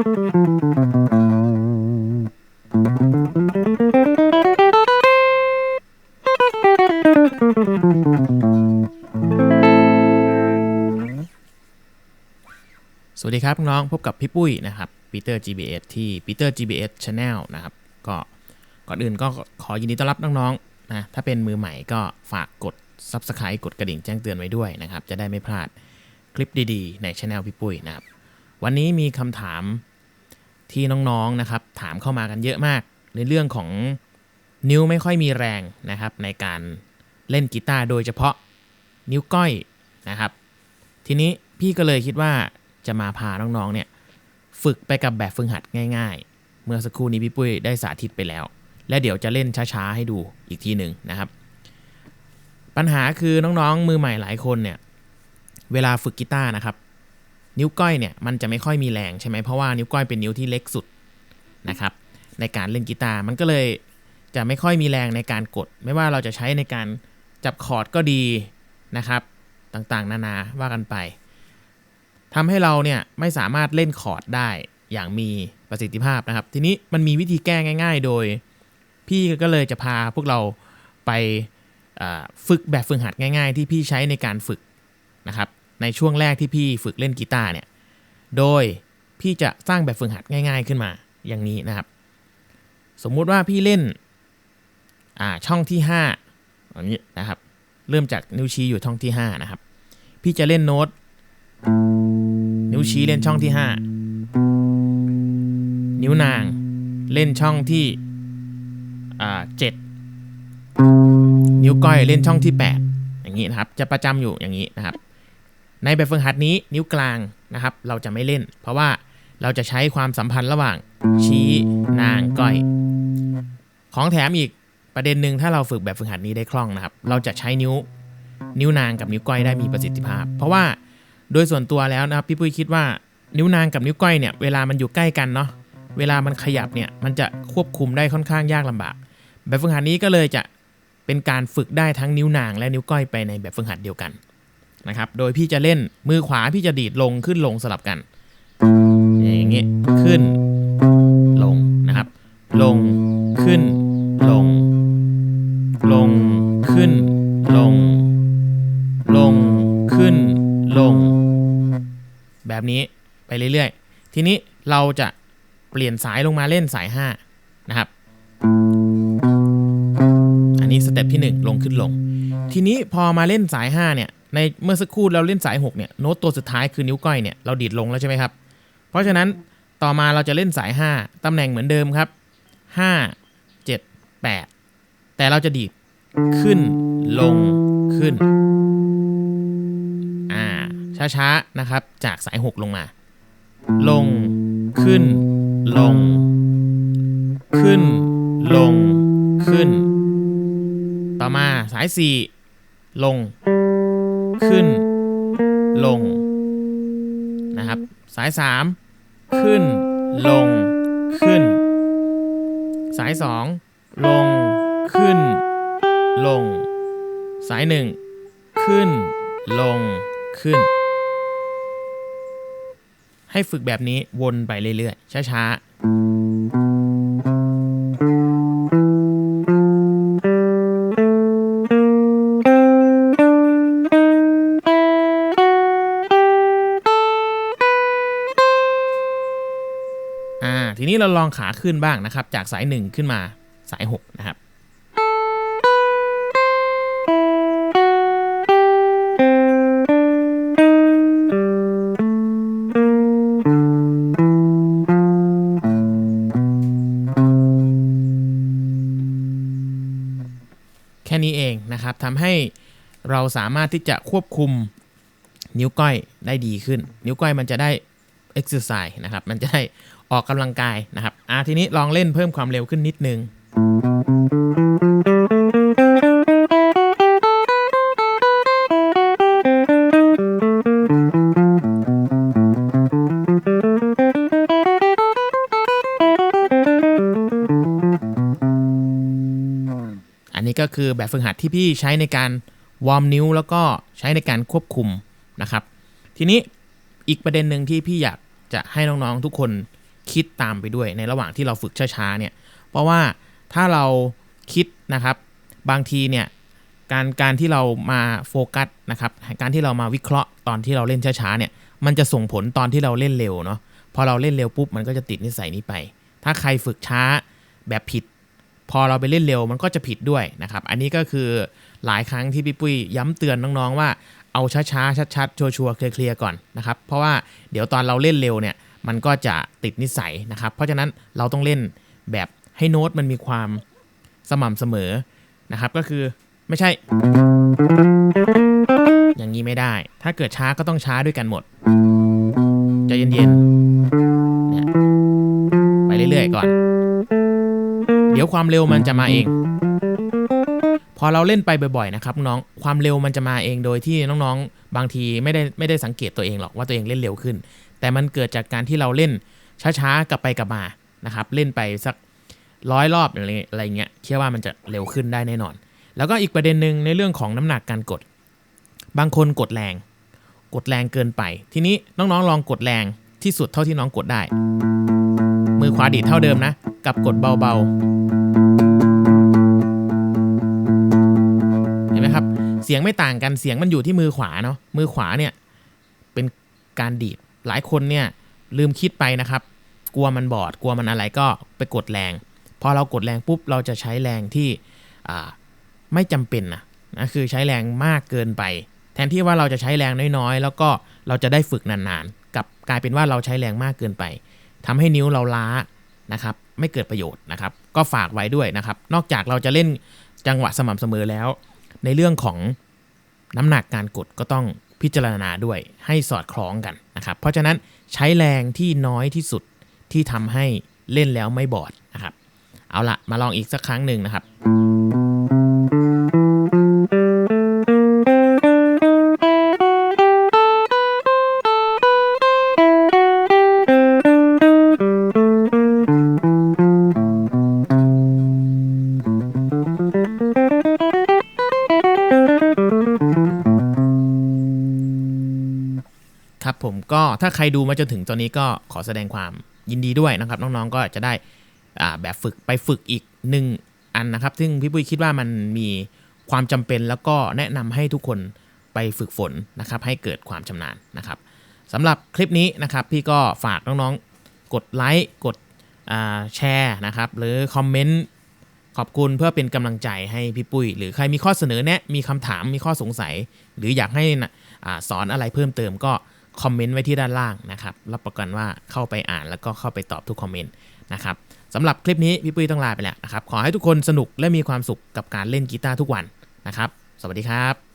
สวัสดีครับน้องพบกับพี่ปุ้ยนะครับปีเตอร์ GBS ที่ปีเตอร์ GBS Channel นะครับ ก็ก่อนอื่นก็ขอยินดีต้อนรับน้องๆนะถ้าเป็นมือใหม่ก็ฝากกด Subscribe กดกระดิ่งแจ้งเตือนไว้ด้วยนะครับ จะได้ไม่พลาดคลิปดีๆ ในช anel พี่ปุ้ยนะครับ วันนี้มีคำถาม ที่น้องๆนะครับถามเข้ามากันเยอะมาก ในเรื่องของนิ้วไม่ค่อยมีแรงนะครับในการเล่นกีตาร์โดยเฉพาะนิ้วก้อยนะครับ ทีนี้พี่ก็เลยคิดว่าจะมาพาน้องๆเนี่ยฝึกไปกับแบบฝึกหัดง่าย ๆ เมื่อสักครู่นี้พี่ปุ้ยได้สาธิตไปแล้ว และเดี๋ยวจะเล่นช้าๆให้ดูอีกทีหนึ่งนะครับ ปัญหาคือน้องๆมือใหม่หลายคนเนี่ยเวลาฝึกกีตาร์นะครับ นิ้วก้อยเนี่ยมันจะไม่ค่อยมีแรงใช่ไหมเพราะว่านิ้วก้อยเป็นนิ้วที่เล็กสุดนะครับในการเล่นกีตาร์มันก็เลยจะไม่ค่อยมีแรงในการกด ไม่ว่าเราจะใช้ในการจับคอร์ดก็ดีนะครับต่างๆ นานาว่ากันไปทำให้เราเนี่ยไม่สามารถเล่นคอร์ดได้อย่างมีประสิทธิภาพนะครับ ทีนี้มันมีวิธีแก้ง่าย ๆ โดย พี่ก็เลยจะพาพวกเราไปฝึกแบบฝึกหัดง่าย ๆ ที่พี่ใช้ในการฝึกนะครับ ในช่วงแรกที่พี่ฝึกเล่นกีตาร์เนี่ย โดยพี่จะสร้างแบบฝึกหัดง่าย ๆขึ้นมาอย่างนี้นะครับ สมมุติว่าพี่เล่นอ่าช่องที่5อย่างนี้นะครับ เริ่มจากนิ้วชี้อยู่ช่องที่ 5 นะครับ พี่จะเล่นโน้ต นิ้วชี้เล่นช่องที่ 5 นิ้วนางเล่นช่องที่เจ็ดนิ้วก้อยเล่นช่องที่ 8 อย่างนี้นะครับ จะประจำอยู่อย่างนี้นะครับ ในแบบฝึกหัดนี้นิ้วกลางนะครับ เราจะไม่เล่น เพราะว่าเราจะใช้ความสัมพันธ์ระหว่างชี้นางก้อย ของแถมอีกประเด็นหนึ่งถ้าเราฝึกแบบฝึกหัดนี้ได้คล่องนะครับ เราจะใช้นิ้วนิ้วนางกับนิ้วก้อยได้มีประสิทธิภาพ เพราะว่าโดยส่วนตัวแล้วนะครับพี่ปุ้ยคิดว่านิ้วนางกับนิ้วก้อยเนี่ยเวลามันอยู่ใกล้กันเนาะเวลามันขยับเนี่ยมันจะควบคุมได้ค่อนข้างยากลำบาก แบบฝึกหัดนี้ก็เลยจะเป็นการฝึกได้ทั้งนิ้วนางและนิ้วก้อยไปในแบบฝึกหัดเดียวกัน นะครับ โดยพี่จะเล่นมือขวาพี่จะดีดลงขึ้นลงสลับกัน อย่างนี้ขึ้นลงนะครับ ลงขึ้นลง ลงขึ้นลง ลงขึ้นลง แบบนี้ไปเรื่อยๆ ทีนี้เราจะเปลี่ยนสายลงมาเล่นสาย 5 นะครับ อันนี้สเต็ปที่ 1 ลงขึ้นลง ทีนี้พอมาเล่นสาย 5 เนี่ย ในเมื่อสักครู่เราเล่นสาย 6 เนี่ยโน้ตตัวสุดท้ายคือนิ้วก้อยเนี่ยเราดีดลงแล้วใช่ไหมครับ เพราะฉะนั้นต่อมาเราจะเล่นสาย 5ตำแหน่งเหมือนเดิมครับ 5 7 8 แต่เราจะดีดขึ้นลงขึ้นอ่าช้าๆนะครับจากสาย 6 ลงมา ลงขึ้น ลง ขึ้น ลงขึ้น ต่อมาสาย 4 ลง ขึ้น ลงนะครับ สาย 3 ขึ้น ลง ขึ้น สาย 2 ลง ขึ้น ลง สาย 1 ขึ้น ลง ขึ้น ให้ฝึกแบบนี้วนไปเรื่อยๆ ช้าๆ เราลองขาขึ้นบ้างนะครับ จากสาย 1 ขึ้นมาสาย 6 นะครับ แค่นี้เองนะครับทำให้เราสามารถที่จะควบคุมนิ้วก้อยได้ดีขึ้น นิ้วก้อยมันจะได้ exercise นะครับ มันจะได้ออกกำลังกายนะครับ อ่าทีนี้ลองเล่นเพิ่มความเร็วขึ้นนิดนึงอันนี้ก็คือแบบฝึกหัดที่พี่ใช้ในการวอร์มนิ้ว แล้วก็ใช้ในการควบคุมนะครับ ทีนี้ อีกประเด็นหนึ่งที่พี่อยากจะให้น้องๆทุกคนคิดตามไปด้วยในระหว่างที่เราฝึกช้าๆเนี่ยเพราะว่าถ้าเราคิดนะครับบางทีเนี่ยการการที่เรามาโฟกัสนะครับการที่เรามาวิเคราะห์ตอนที่เราเล่นช้าๆเนี่ยมันจะส่งผลตอนที่เราเล่นเร็วเนาะพอเราเล่นเร็วปุ๊บมันก็จะติดนิสัยนี้ไป ถ้าใครฝึกช้าแบบผิด พอเราไปเล่นเร็วมันก็จะผิดด้วยนะครับ อันนี้ก็คือหลายครั้งที่พี่ปุ้ยย้ำเตือนน้องๆว่า เอาช้าๆ ชัดๆ ชัวร์ๆ เคลียร์ๆ ก่อนนะครับ เพราะว่าเดี๋ยวตอนเราเล่นเร็วเนี่ย มันก็จะติดนิสัยนะครับ เพราะฉะนั้นเราต้องเล่นแบบให้โน้ตมันมีความสม่ำเสมอนะครับ ก็คือไม่ใช่ อย่างนี้ไม่ได้ ถ้าเกิดช้าก็ต้องช้าด้วยกันหมดใจเย็นๆเนี่ยไปเรื่อยๆ ก่อน เดี๋ยวความเร็วมันจะมาเอง พอเราเล่นไปบ่อยๆนะครับน้องความเร็วมันจะมาเองโดยที่น้องๆ บางทีไม่ได้ไม่ได้สังเกตตัวเองหรอกว่าตัวเองเล่นเร็วขึ้น แต่มันเกิดจากการที่เราเล่นช้าๆกลับไปกลับมานะครับเล่นไปสักร้อยรอบอะไรอะไรเงี้ยเชื่อว่ามันจะเร็วขึ้นได้แน่นอน แล้วก็อีกประเด็นหนึ่งในเรื่องของน้ำหนักการกด บางคนกดแรง กดแรงเกินไป ทีนี้น้องๆลองกดแรงที่สุดเท่าที่น้องกดได้ มือขวาดีดเท่าเดิมนะ กับกดเบาๆ ห็นไหมครับ เสียงไม่ต่างกันเสียงมันอยู่ที่มือขวาเนาะมือขวาเนี่ยเป็นการดีดหลายคนเนี่ยลืมคิดไปนะครับ กลัวมันบอดกลัวมันอะไรก็ไปกดแรง พอเรากดแรงปุ๊บเราจะใช้แรงที่ไม่จำเป็นนะนะคือใช้แรงมากเกินไป แทนที่ว่าเราจะใช้แรงน้อยๆ แล้วก็เราจะได้ฝึกนานๆกับกลายเป็นว่าเราใช้แรงมากเกินไปทำให้นิ้วเราล้านะครับ ไม่เกิดประโยชน์นะครับ ก็ฝากไว้ด้วยนะครับ นอกจากเราจะเล่นจังหวะสม่ำเสมอแล้ว ในเรื่องของน้ำหนักการกดก็ต้องพิจารณาด้วยให้สอดคล้องกันนะครับ เพราะฉะนั้นใช้แรงที่น้อยที่สุดที่ทำให้เล่นแล้วไม่บอดนะครับ เอาละมาลองอีกสักครั้งหนึ่งนะครับ ผมก็ถ้าใครดูมาจนถึงตอนนี้ก็ขอแสดงความยินดีด้วยนะครับ น้องๆก็จะได้แบบฝึกไปฝึกอีกหนึ่งอันนะครับ ซึ่งพี่ปุ้ยคิดว่ามันมีความจำเป็นแล้วก็แนะนำให้ทุกคนไปฝึกฝนนะครับ ให้เกิดความชำนาญนะครับสำหรับคลิปนี้นะครับ พี่ก็ฝากน้องๆ กดไลค์กดแชร์นะครับ หรือคอมเมนต์ขอบคุณเพื่อเป็นกำลังใจให้พี่ปุ้ย หรือใครมีข้อเสนอแนะ มีคำถามมีข้อสงสัย หรืออยากให้นะอสอนอะไรเพิ่มเติมก็ คอมเมนต์ไว้ที่ด้านล่างนะครับ รับประกันว่าเข้าไปอ่านแล้วก็เข้าไปตอบทุกคอมเมนต์นะครับสำหรับคลิปนี้พี่ปุ้ยต้องลาไปแล้วนะครับ ขอให้ทุกคนสนุกและมีความสุขกับการเล่นกีตาร์ทุกวันนะครับ สวัสดีครับ